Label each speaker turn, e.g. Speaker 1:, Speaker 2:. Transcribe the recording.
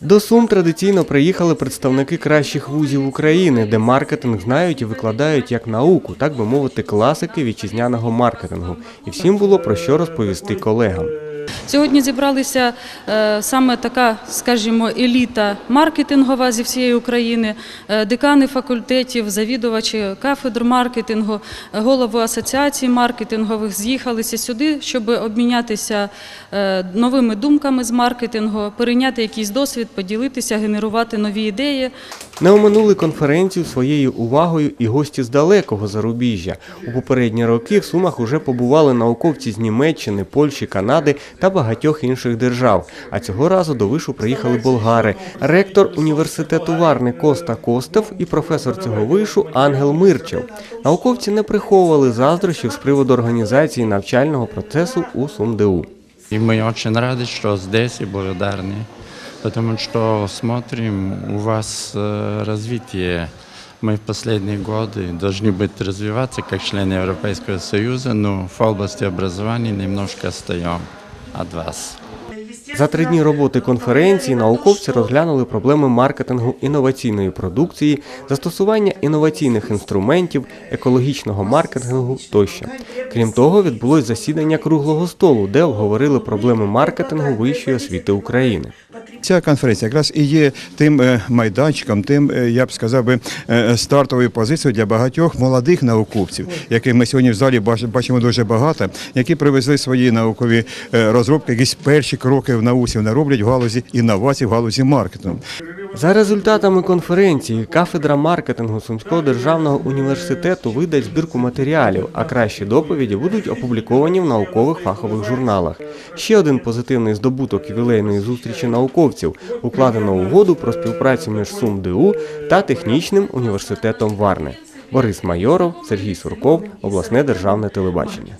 Speaker 1: До Сум традиційно приїхали представники кращих вузів України, де маркетинг знають і викладають як науку, так би мовити, класики вітчизняного маркетингу. І всім було про що розповісти колегам.
Speaker 2: Сьогодні зібралися е, саме така, скажімо, еліта маркетингова зі всієї України, е, декани факультетів, завідувачі кафедр маркетингу, е, голови асоціацій маркетингових з'їхалися сюди, щоб обмінятися новими думками з маркетингу, перейняти якийсь досвід, поділитися, генерувати нові ідеї.
Speaker 1: Не оминули конференцію своєю увагою і гості з далекого зарубіжжя. У попередні роки в Сумах уже побували науковці з Німеччини, Польщі, Канади та багатьох інших держав. А цього разу до вишу приїхали болгари. Ректор університету Варни Коста Костев і професор цього вишу Ангел Мирчев. Науковці не приховували заздрощів з приводу організації навчального процесу у СумДУ.
Speaker 3: И мы очень рады, что здесь и благодарны, потому что смотрим у вас э, развитие. Мы в последние годы должны быть развиваться как члены Европейского Союза, но в области образования немножко отстаем от вас.
Speaker 1: За три дні роботи конференції науковці розглянули проблеми маркетингу інноваційної продукції, застосування інноваційних інструментів, екологічного маркетингу тощо. Крім того, відбулось засідання круглого столу, де обговорили проблеми маркетингу вищої освіти України.
Speaker 4: Ця конференція якраз і є тим е, майданчиком, тим, е, я б сказав би, е, стартовою позицією для багатьох молодих науковців, яких ми сьогодні в залі бач- бачимо дуже багато, які привезли свої наукові розробки, якісь перші кроки в науці вони роблять в галузі інновацій, в галузі маркетингу.
Speaker 1: За результатами конференції кафедра маркетингу Сумського державного університету видасть збірку матеріалів, а кращі доповіді будуть опубліковані в наукових фахових журналах. Ще один позитивний здобуток ювілейної зустрічі науковців укладено угоду про співпрацю між СумДУ та технічним університетом Варни. Борис Майоров, Сергій Сурков, обласне державне телебачення.